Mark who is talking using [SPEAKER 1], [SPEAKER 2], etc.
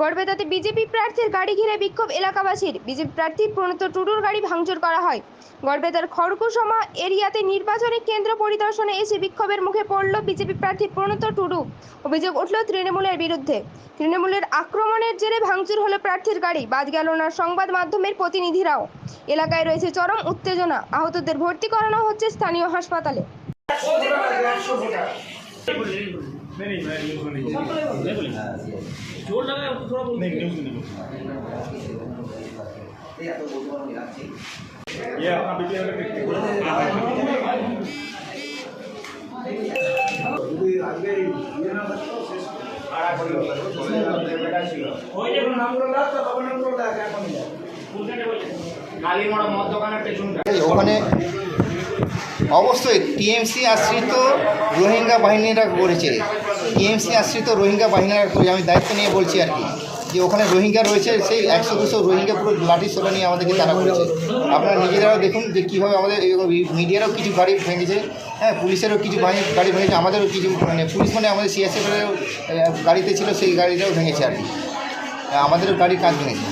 [SPEAKER 1] গড়বেতাতে BJP প্রার্থীর গাড়ি ঘিরে বিক্ষোভ এলাকাবাসীর। বিজেপি প্রার্থী প্রণত টুডুর গাড়ি ভাঙচুর করা হয়। গড়বেতার খড়কুসমা এরিয়াতে নির্বাচনী কেন্দ্র পরিদর্শনে এসে বিক্ষোভের মুখে পড়ল বিজেপি প্রার্থী প্রণত টুডু অভিযোগ উঠল তৃণমূলের বিরুদ্ধে। তৃণমূলের আক্রমণের জেরে ভাঙচুর হলো প্রার্থীর গাড়ি। বাদ গেল না সংবাদ মাধ্যমের প্রতিনিধিরাও। এলাকায় রয়েছে চরম উত্তেজনা। আহতদের ভর্তি করানো হচ্ছে স্থানীয় হাসপাতালে।
[SPEAKER 2] नहीं नहीं मैं न्यूज़ में नहीं नहीं बोली जोर लगा है थोड़ा बोल नहीं न्यूज़ में नहीं ये अपना बीपीएल का टिकट
[SPEAKER 3] কালীমোড়া মদ দোকানের পেছনটা
[SPEAKER 4] এই ওখানে অবশ্যই, টিএমসি আশ্রিত রোহিঙ্গা বাহিনীরা করেছে। টিএমসি আশ্রিত রোহিঙ্গা বাহিনীরা আমি দায়িত্ব নিয়ে বলছি আর কি। যে ওখানে রোহিঙ্গা রয়েছে, সেই একশো দুশো রোহিঙ্গা পুরো লাঠি সোলা নিয়ে আমাদেরকে তারা করেছে। আপনারা নিজেরাও দেখুন যে কীভাবে আমাদের মিডিয়ারও কিছু গাড়ি ভেঙেছে হ্যাঁ পুলিশেরও কিছু বাহিনী গাড়ি ভেঙেছে, আমাদেরও কিছু মানে পুলিশ মানে আমাদের সিএসএফের গাড়িতে ছিল, সেই গাড়িটাও ভেঙেছে আর কি। আমাদেরও গাড়ির কাজ ভেঙেছে।